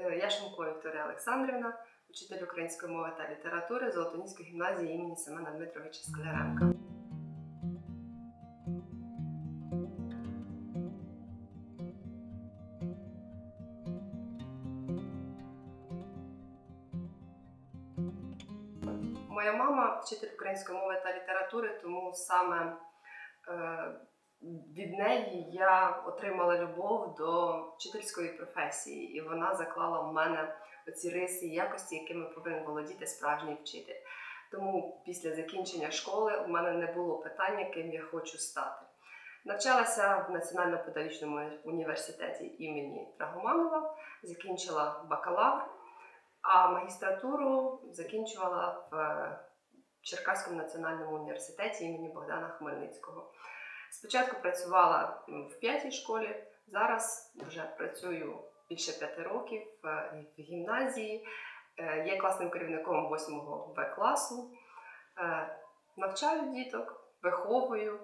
Е, Я Шумко Вікторія Олександрівна, учитель української мови та літератури Золотоніської гімназії імені Семена Дмитровича Скляренка. Моя мама вчитель української мови та літератури, тому саме е, від неї я отримала любов до вчительської професії, і вона заклала в мене оці риси і якості, якими повинен володіти справжній вчитель. Тому після закінчення школи у мене не було питання, ким я хочу стати. Навчалася в Національно-педагогічному університеті імені Драгоманова, закінчила бакалавр, а магістратуру закінчувала в Черкаському національному університеті імені Богдана Хмельницького. Спочатку працювала в п'ятій школі, зараз вже працюю більше п'яти років е, в гімназії. Е, Є класним керівником 8 В класу. Е, Навчаю діток, виховую,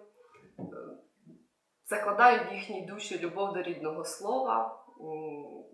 закладаю в їхній душі любов до рідного слова,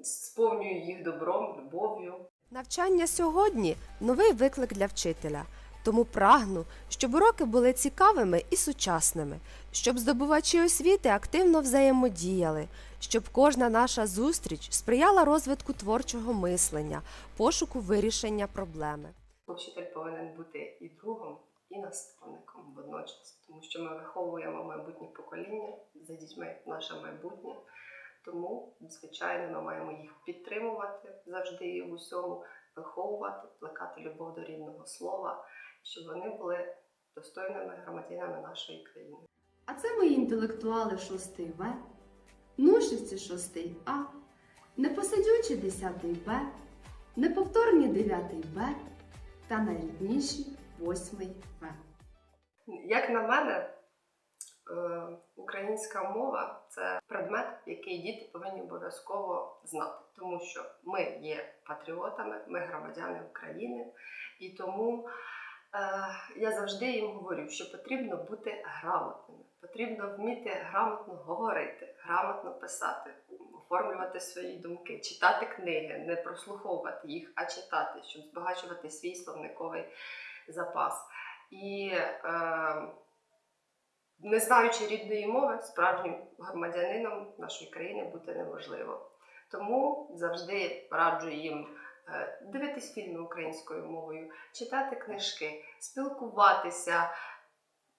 сповнюю їх добром, любов'ю. Навчання сьогодні новий виклик для вчителя. Тому прагну, щоб уроки були цікавими і сучасними, щоб здобувачі освіти активно взаємодіяли, щоб кожна наша зустріч сприяла розвитку творчого мислення, пошуку вирішення проблеми. Вчитель повинен бути і другом, і наставником водночас, тому що ми виховуємо майбутнє покоління за дітьми наше майбутнє. Тому, звичайно, ми маємо їх підтримувати завжди і в усьому, виховувати, плекати любов до рідного слова, щоб вони були достойними громадянами нашої країни. А це мої інтелектуали 6 В, нушівці 6 А, непосидючі 10 Б, неповторні 9 Б та найрідніші 8 В. Як на мене, е, українська мова це предмет, який діти повинні обов'язково знати, тому що ми є патріотами, ми громадяни України, і тому я завжди їм говорю, що потрібно бути грамотними, потрібно вміти грамотно говорити, грамотно писати, оформлювати свої думки, читати книги, не прослуховувати їх, а читати, щоб збагачувати свій словниковий запас. І е, не знаючи рідної мови, справжнім громадянином нашої країни бути неможливо. Тому завжди раджу їм е, дивитись фільми українською мовою, читати книжки, спілкуватися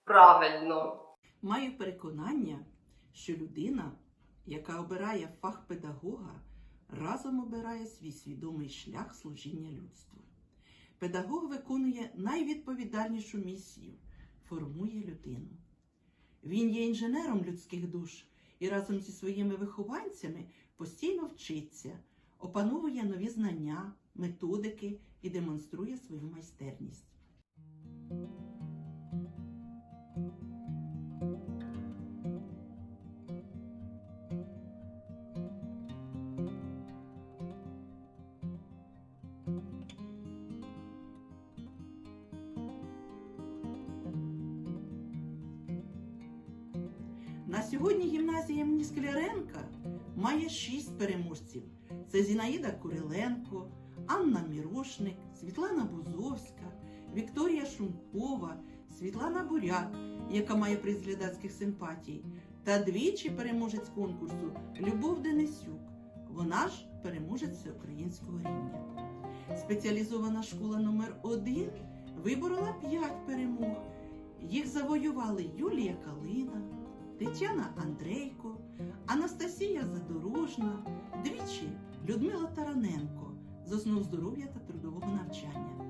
правильно. Маю переконання, що людина, яка обирає фах педагога, разом обирає свій свідомий шлях служіння людству. Педагог виконує найвідповідальнішу місію формує людину. Він є інженером людських душ і разом зі своїми вихованцями постійно вчиться, опановує нові знання, методики і демонструє свою майстерність. На сьогодні гімназія імені Скляренка має шість переможців: це Зінаїда Куриленко, Анна Мірошник, Світлана Бузовська, Вікторія Шумкова, Світлана Буряк, яка має приз глядацьких симпатій, та двічі переможець конкурсу Любов Денисюк. Вона ж переможець всеукраїнського рівня. Спеціалізована школа номер 1 виборола п'ять перемог. Їх завоювали Юлія Калина, Тетяна Андрейко, Анастасія Задорожна, двічі Людмила Тараненко з основ здоров'я та трудового навчання,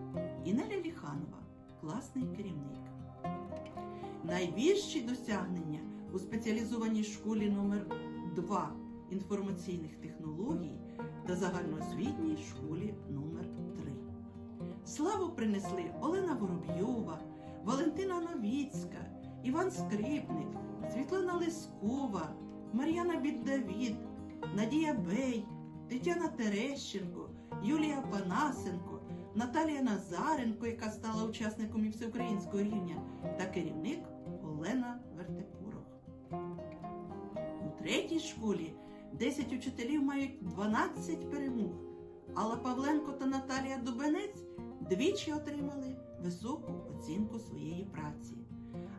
і Неля Ліханова, класний керівник. Найбільші досягнення у спеціалізованій школі номер 2 інформаційних технологій та загальноосвітній школі номер 3 Славу принесли Олена Воробйова, Валентина Новіцька, Іван Скрипник, Світлана Лискова, Мар'яна Біддавід, Надія Бей, Тетяна Терещенко, Юлія Панасенко, Наталія Назаренко, яка стала учасником і всеукраїнського рівня, та керівник Олена Вертепорох. У третій школі 10 учителів мають 12 перемог. Алла Павленко та Наталія Дубенець двічі отримали високу оцінку своєї праці.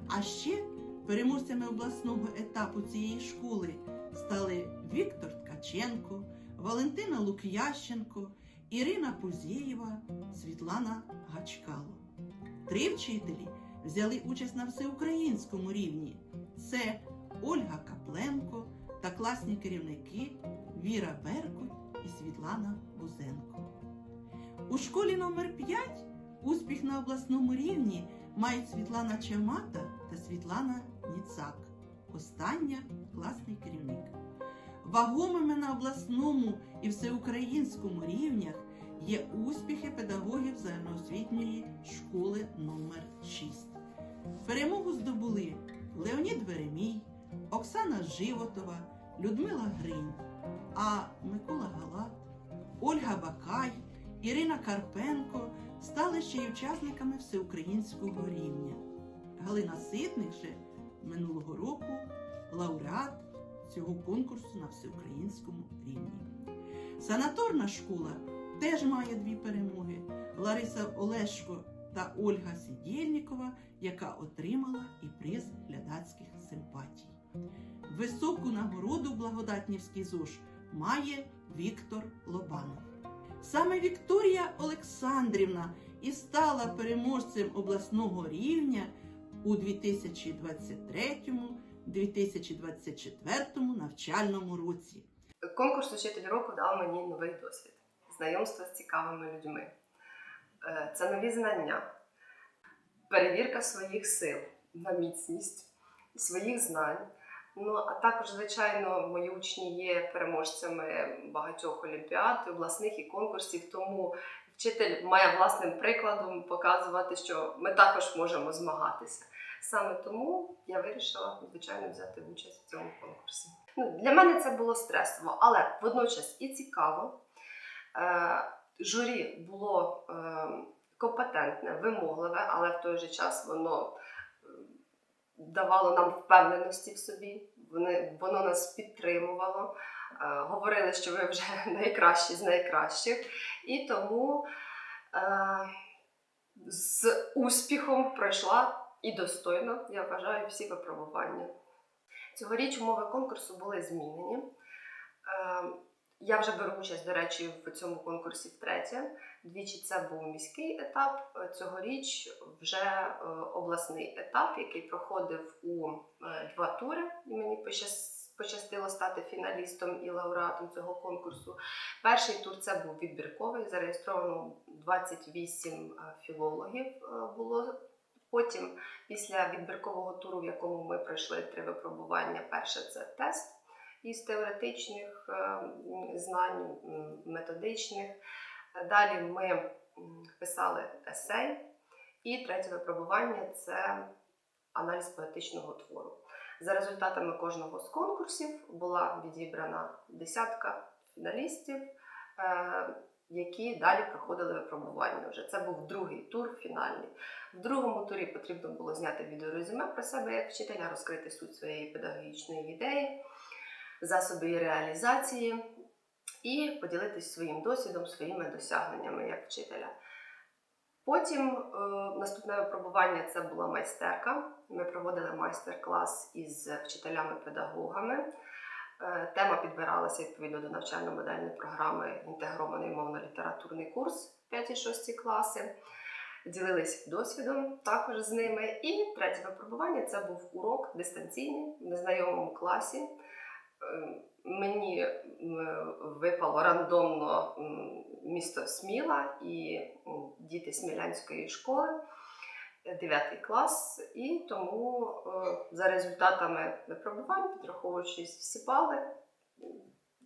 А ще переможцями обласного етапу цієї школи стали Віктор Ткаченко, Валентина Лук'ященко, Ірина Пузєєва, Світлана Гачкало. Три вчителі взяли участь на всеукраїнському рівні. Це Ольга Капленко та класні керівники Віра Беркут і Світлана Бузенко. У школі номер 5 успіх на обласному рівні мають Світлана Чамата та Світлана Ніцак. Остання класний керівник. Вагомими на обласному і всеукраїнському рівнях є успіхи педагогів загальноосвітньої школи номер 6 Перемогу здобули Леонід Веремій, Оксана Животова, Людмила Гринь, а Микола Галат, Ольга Бакай, Ірина Карпенко стали ще й учасниками всеукраїнського рівня. Галина Ситник же минулого року лауреат цього конкурсу на всеукраїнському рівні. Санаторна школа теж має дві перемоги: Лариса Олешко та Ольга Сидєльнікова, яка отримала і приз глядацьких симпатій. Високу нагороду Благодатнівський ЗОЖ має Віктор Лобанов. Саме Вікторія Олександрівна і стала переможцем обласного рівня у 2023-2024 навчальному році. Конкурс Учитель року дав мені новий досвід, знайомство з цікавими людьми. Е, Це нові знання, перевірка своїх сил на міцність, своїх знань. Ну, а також, звичайно, мої учні є переможцями багатьох олімпіад, обласних і конкурсів. Тому вчитель має власним прикладом показувати, що ми також можемо змагатися. Саме тому я вирішила, звичайно, взяти участь в цьому конкурсі. Ну, для мене це було стресово, але водночас і цікаво. Е, журі було е, компетентне, вимогливе, але в той же час воно е, давало нам впевненості в собі, воно нас підтримувало. Е, говорили, що ви вже найкращі з найкращих. І тому е, з успіхом пройшла і достойно, я вважаю, всі випробування. Цьогоріч умови конкурсу були змінені. Е, Я вже беру участь, до речі, в цьому конкурсі втретє. Двічі це був міський етап. Цьогоріч вже обласний етап, який проходив у два тури. І мені пощас- пощастило стати фіналістом і лауреатом цього конкурсу. Перший тур це був відбірковий, зареєстровано 28 е, філологів е, було. Потім, після відбіркового туру, в якому ми пройшли три випробування, перше це тест із теоретичних е, знань, методичних. Далі ми писали есей. І третє випробування це аналіз поетичного твору. За результатами кожного з конкурсів була відібрана десятка фіналістів, е, які далі проходили випробування. Вже це був другий тур фінальний. В другому турі потрібно було зняти відеорезюме про себе як вчителя, розкрити суть своєї педагогічної ідеї, засоби її реалізації і поділитись своїм досвідом, своїми досягненнями як вчителя. Потім е, наступне випробування це була майстерка. Ми проводили майстер-клас із вчителями-педагогами. Е, Тема підбиралася відповідно до навчально-модельної програми інтегрований мовно-літературний курс 5-6 класи. Ділились досвідом також з ними. І третє випробування це був урок дистанційний в незнайомому класі. Мені випало рандомно місто Сміла і діти Смілянської школи, 9 клас. І тому е, за результатами випробувань, підраховуючись всі бали,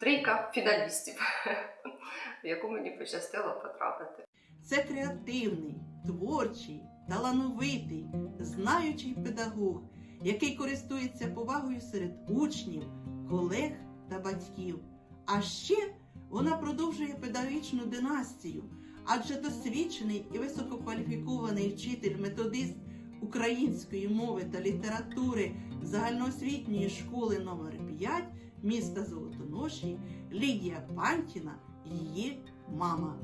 трійка фіналістів, в яку мені пощастило потрапити. Це креативний, творчий, талановитий, знаючий педагог, який користується повагою серед учнів, колег та батьків. А ще вона продовжує педагогічну династію, адже досвідчений і висококваліфікований вчитель-методист української мови та літератури загальноосвітньої школи номер 5 міста Золотоноші Лідія Пантіна її мама.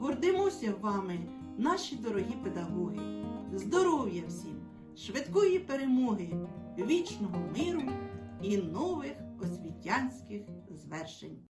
Гордимося вами, наші дорогі педагоги. Здоров'я всім, швидкої перемоги, вічного миру і нових освітянських звершень.